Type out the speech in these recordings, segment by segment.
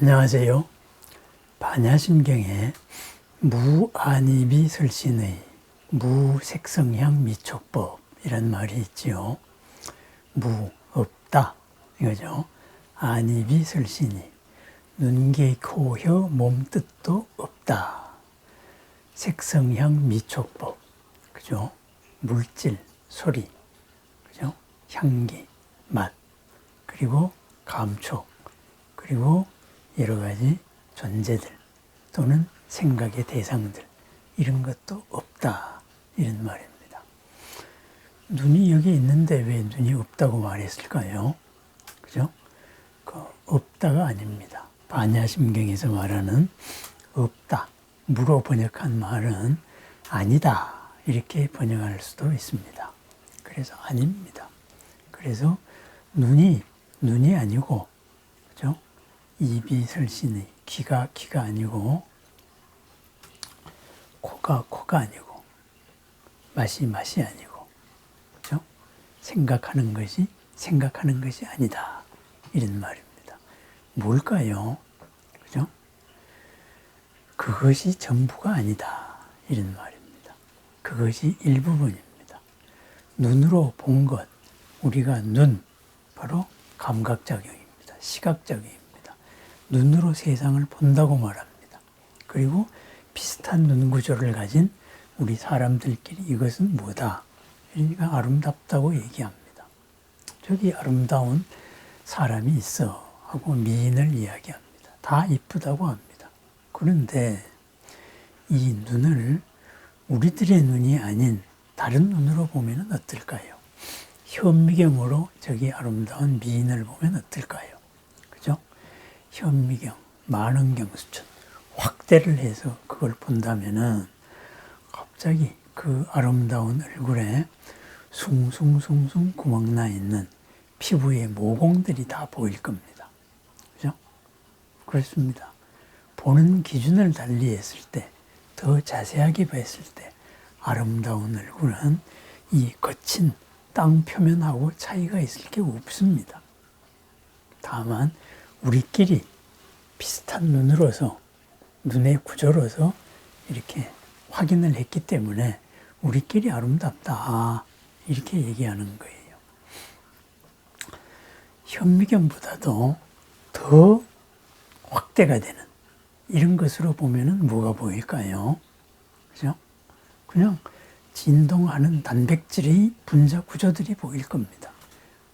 안녕하세요. 반야심경에 무안입이 설신의 무색성향 미촉법 이란 말이 있지요. 무 없다 이거죠. 안입이 설신이 눈계 코혀 몸뜻도 없다. 색성향 미촉법 그죠? 물질 소리 그죠? 향기 맛 그리고 감촉 그리고 여러 가지 존재들 또는 생각의 대상들 이런 것도 없다 이런 말입니다. 눈이 여기 있는데 왜 눈이 없다고 말했을까요? 그죠? 그 없다가 아닙니다. 반야심경에서 말하는 없다 무로 번역한 말은 아니다 이렇게 번역할 수도 있습니다. 그래서 아닙니다. 그래서 눈이 눈이 아니고? 입이 설신의 귀가 귀가 아니고 코가 코가 아니고 맛이 맛이 아니고 그죠? 생각하는 것이 생각하는 것이 아니다 이런 말입니다. 뭘까요? 그죠? 그것이 전부가 아니다 이런 말입니다. 그것이 일부분입니다. 눈으로 본 것, 우리가 눈 바로 감각작용입니다. 시각작용입니다. 눈으로 세상을 본다고 말합니다. 그리고 비슷한 눈 구조를 가진 우리 사람들끼리 이것은 뭐다? 그러니까 아름답다고 얘기합니다. 저기 아름다운 사람이 있어 하고 미인을 이야기합니다. 다 이쁘다고 합니다. 그런데 이 눈을 우리들의 눈이 아닌 다른 눈으로 보면 어떨까요? 현미경으로 저기 아름다운 미인을 보면 어떨까요? 현미경, 만원경 수준 확대를 해서 그걸 본다면은 갑자기 그 아름다운 얼굴에 숭숭숭숭 구멍 나 있는 피부의 모공들이 다 보일 겁니다. 그죠? 그렇습니다. 보는 기준을 달리 했을 때, 더 자세하게 봤을 때, 아름다운 얼굴은 이 거친 땅 표면하고 차이가 있을 게 없습니다. 다만 우리끼리 비슷한 눈으로서 눈의 구조로서 이렇게 확인을 했기 때문에 우리끼리 아름답다 이렇게 얘기하는 거예요. 현미경보다도 더 확대가 되는 이런 것으로 보면은 뭐가 보일까요? 그죠? 그냥 진동하는 단백질의 분자 구조들이 보일 겁니다.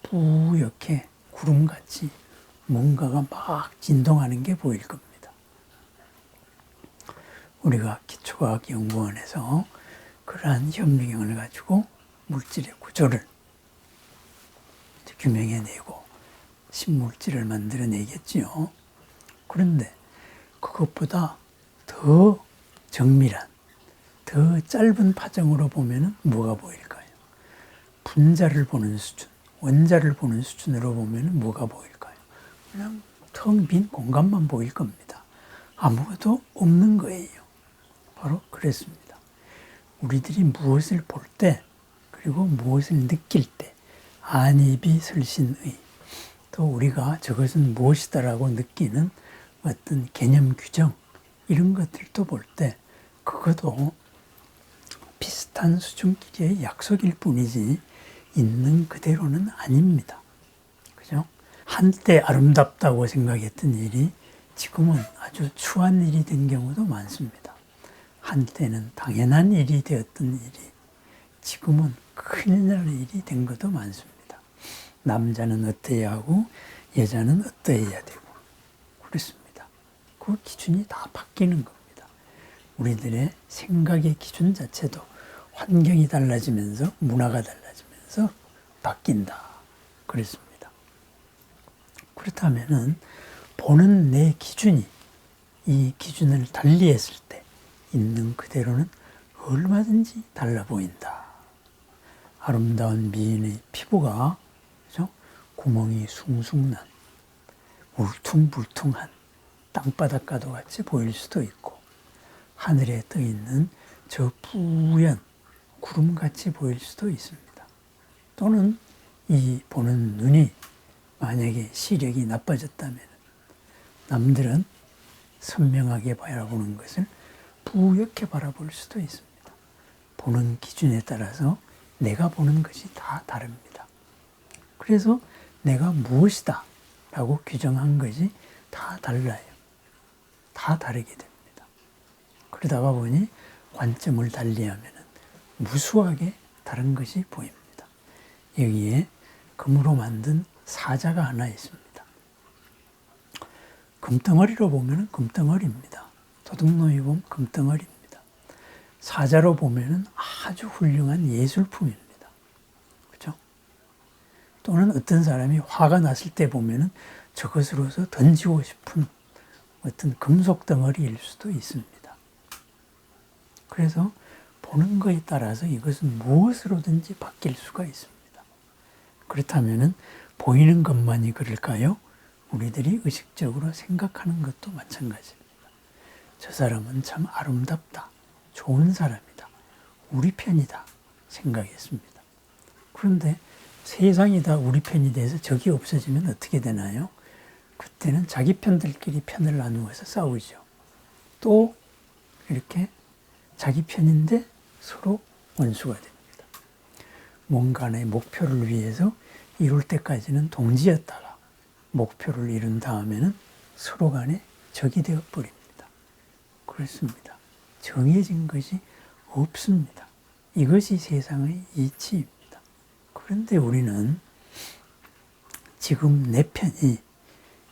뿌옇게 구름같이 뭔가가 막 진동하는 게 보일 겁니다. 우리가 기초과학 연구원에서 그러한 현미경을 가지고 물질의 구조를 규명해내고 신물질을 만들어내겠지요. 그런데 그것보다 더 정밀한, 더 짧은 파장으로 보면 뭐가 보일까요? 분자를 보는 수준, 원자를 보는 수준으로 보면 뭐가 보일까요? 그냥 텅 빈 공간만 보일 겁니다. 아무것도 없는 거예요. 바로 그랬습니다. 우리들이 무엇을 볼 때, 그리고 무엇을 느낄 때, 안입이 설신의, 또 우리가 저것은 무엇이다라고 느끼는 어떤 개념 규정, 이런 것들도 볼 때, 그것도 비슷한 수준끼리의 약속일 뿐이지, 있는 그대로는 아닙니다. 한때 아름답다고 생각했던 일이 지금은 아주 추한 일이 된 경우도 많습니다. 한때는 당연한 일이 되었던 일이 지금은 큰일 날 일이 된 것도 많습니다. 남자는 어때야 하고 여자는 어떠해야 되고 그렇습니다. 그 기준이 다 바뀌는 겁니다. 우리들의 생각의 기준 자체도 환경이 달라지면서 문화가 달라지면서 바뀐다. 그랬습니다. 그렇다면은 보는 내 기준이 이 기준을 달리했을 때 있는 그대로는 얼마든지 달라 보인다. 아름다운 미인의 피부가 그죠? 구멍이 숭숭난 울퉁불퉁한 땅바닥과도 같이 보일 수도 있고 하늘에 떠 있는 저 뿌연 구름같이 보일 수도 있습니다. 또는 이 보는 눈이 만약에 시력이 나빠졌다면 남들은 선명하게 바라보는 것을 부옇게 바라볼 수도 있습니다. 보는 기준에 따라서 내가 보는 것이 다 다릅니다. 그래서 내가 무엇이다 라고 규정한 것이 다 달라요. 다 다르게 됩니다. 그러다가 보니 관점을 달리하면 무수하게 다른 것이 보입니다. 여기에 금으로 만든 사자가 하나 있습니다. 금덩어리로 보면 금덩어리입니다. 도둑놈이 보면 금덩어리입니다. 사자로 보면 아주 훌륭한 예술품입니다. 그죠? 또는 어떤 사람이 화가 났을 때 보면 저것으로서 던지고 싶은 어떤 금속 덩어리일 수도 있습니다. 그래서 보는 것에 따라서 이것은 무엇으로든지 바뀔 수가 있습니다. 그렇다면 보이는 것만이 그럴까요? 우리들이 의식적으로 생각하는 것도 마찬가지입니다. 저 사람은 참 아름답다. 좋은 사람이다. 우리 편이다. 생각했습니다. 그런데 세상이 다 우리 편이 돼서 적이 없어지면 어떻게 되나요? 그때는 자기 편들끼리 편을 나누어서 싸우죠. 또 이렇게 자기 편인데 서로 원수가 됩니다. 뭔가 의 목표를 위해서 이룰 때까지는 동지였다가 목표를 이룬 다음에는 서로 간에 적이 되어 버립니다. 그렇습니다. 정해진 것이 없습니다. 이것이 세상의 이치입니다. 그런데 우리는 지금 내 편이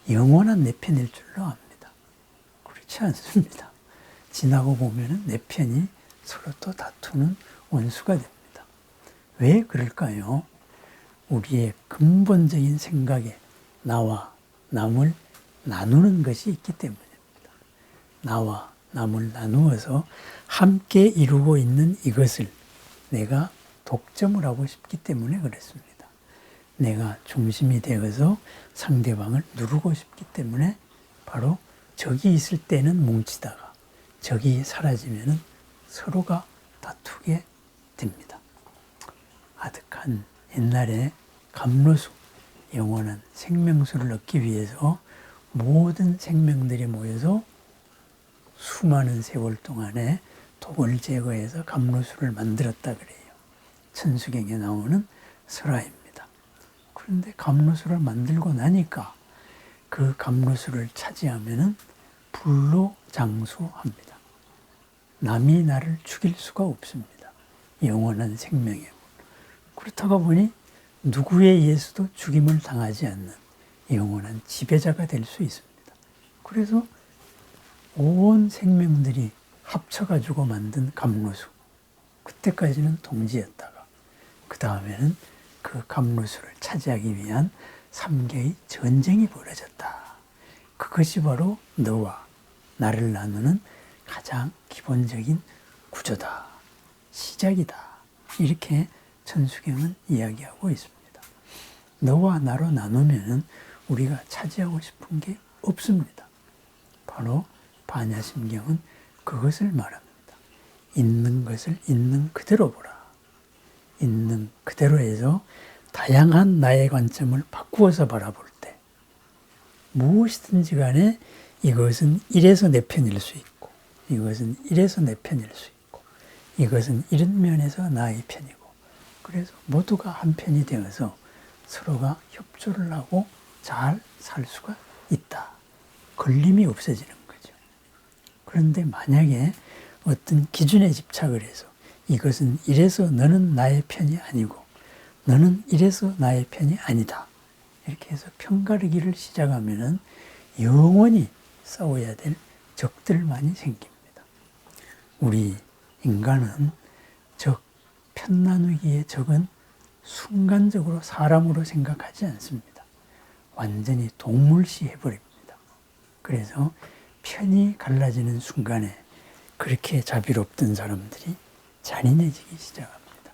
영원한 내 편일 줄로 압니다. 그렇지 않습니다. 지나고 보면 내 편이 서로 또 다투는 원수가 됩니다. 왜 그럴까요? 우리의 근본적인 생각에 나와 남을 나누는 것이 있기 때문입니다. 나와 남을 나누어서 함께 이루고 있는 이것을 내가 독점을 하고 싶기 때문에 그렇습니다. 내가 중심이 되어서 상대방을 누르고 싶기 때문에 바로 적이 있을 때는 뭉치다가 적이 사라지면 서로가 다투게 됩니다. 아득한 옛날에 감로수, 영원한 생명수를 얻기 위해서 모든 생명들이 모여서 수많은 세월 동안에 독을 제거해서 감로수를 만들었다 그래요. 천수경에 나오는 설화입니다. 그런데 감로수를 만들고 나니까 그 감로수를 차지하면은 불로 장수합니다. 남이 나를 죽일 수가 없습니다. 영원한 생명이고. 그렇다가 보니 누구에 의해서도 죽임을 당하지 않는 영원한 지배자가 될 수 있습니다. 그래서 온 생명들이 합쳐가지고 만든 감로수. 그때까지는 동지였다가, 그 다음에는 그 감로수를 차지하기 위한 삼계의 전쟁이 벌어졌다. 그것이 바로 너와 나를 나누는 가장 기본적인 구조다. 시작이다. 이렇게 천수경은 이야기하고 있습니다. 너와 나로 나누면 우리가 차지하고 싶은 게 없습니다. 바로 반야심경은 그것을 말합니다. 있는 것을 있는 그대로 보라. 있는 그대로 해서 다양한 나의 관점을 바꾸어서 바라볼 때 무엇이든지 간에 이것은 이래서 내 편일 수 있고 이것은 이래서 내 편일 수 있고 이것은 이런 면에서 나의 편이고 그래서 모두가 한 편이 되어서 서로가 협조를 하고 잘 살 수가 있다. 걸림이 없어지는 거죠. 그런데 만약에 어떤 기준에 집착을 해서 이것은 이래서 너는 나의 편이 아니고 너는 이래서 나의 편이 아니다. 이렇게 해서 편가르기를 시작하면은 영원히 싸워야 될 적들만이 생깁니다. 우리 인간은 적, 편 나누기의 적은 순간적으로 사람으로 생각하지 않습니다. 완전히 동물시 해버립니다. 그래서 편이 갈라지는 순간에 그렇게 자비롭던 사람들이 잔인해지기 시작합니다.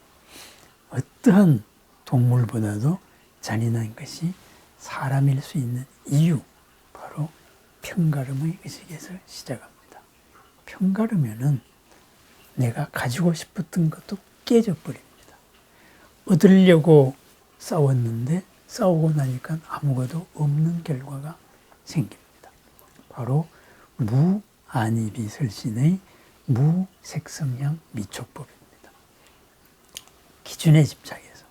어떠한 동물보다도 잔인한 것이 사람일 수 있는 이유, 바로 편가름의 의식에서 시작합니다. 편가르면은 내가 가지고 싶었던 것도 깨져버립니다. 얻으려고 싸웠는데 싸우고 나니까 아무것도 없는 결과가 생깁니다. 바로 무안이비설신의 무색성향 미촉법입니다. 기준에 집착해서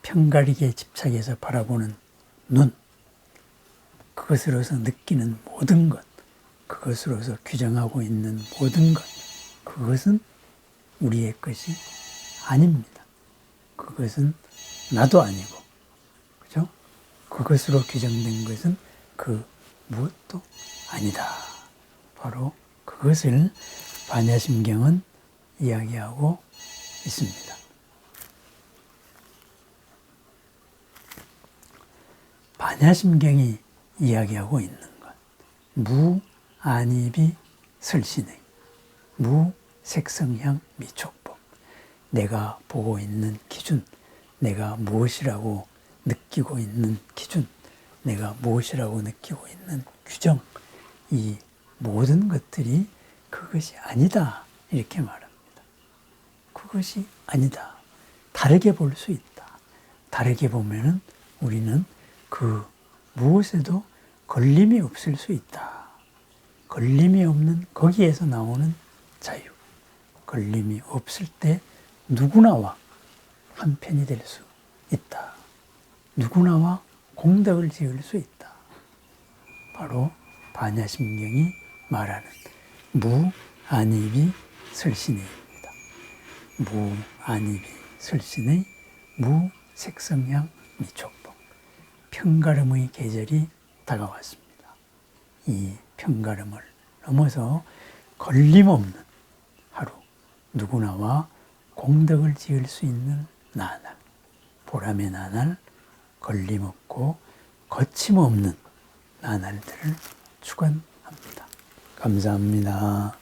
편가르기에 집착해서 바라보는 눈 그것으로서 느끼는 모든 것 그것으로서 규정하고 있는 모든 것 그것은 우리의 것이 아닙니다. 그것은 나도 아니고 그죠? 그것으로 규정된 것은 그 무엇도 아니다. 바로 그것을 반야심경은 이야기하고 있습니다. 반야심경이 이야기하고 있는 것. 무 안입이 설신의 무색성향 미촉법. 내가 보고 있는 기준, 내가 무엇이라고 느끼고 있는 기준, 내가 무엇이라고 느끼고 있는 규정, 이 모든 것들이 그것이 아니다. 이렇게 말합니다. 그것이 아니다. 다르게 볼 수 있다. 다르게 보면은 우리는 그 무엇에도 걸림이 없을 수 있다. 걸림이 없는 거기에서 나오는 자유. 걸림이 없을 때 누구나와 한 편이 될 수 있다. 누구나와 공덕을 지을 수 있다. 바로 반야심경이 말하는 무안입이 설신의입니다. 무안입이 설신의 무색성향 미촉법. 편가름의 계절이 다가왔습니다. 이 편가름을 넘어서 걸림없는 하루, 누구나와 공덕을 지을 수 있는 나날, 보람의 나날, 걸림없고 거침없는 나날들을 축원합니다. 감사합니다.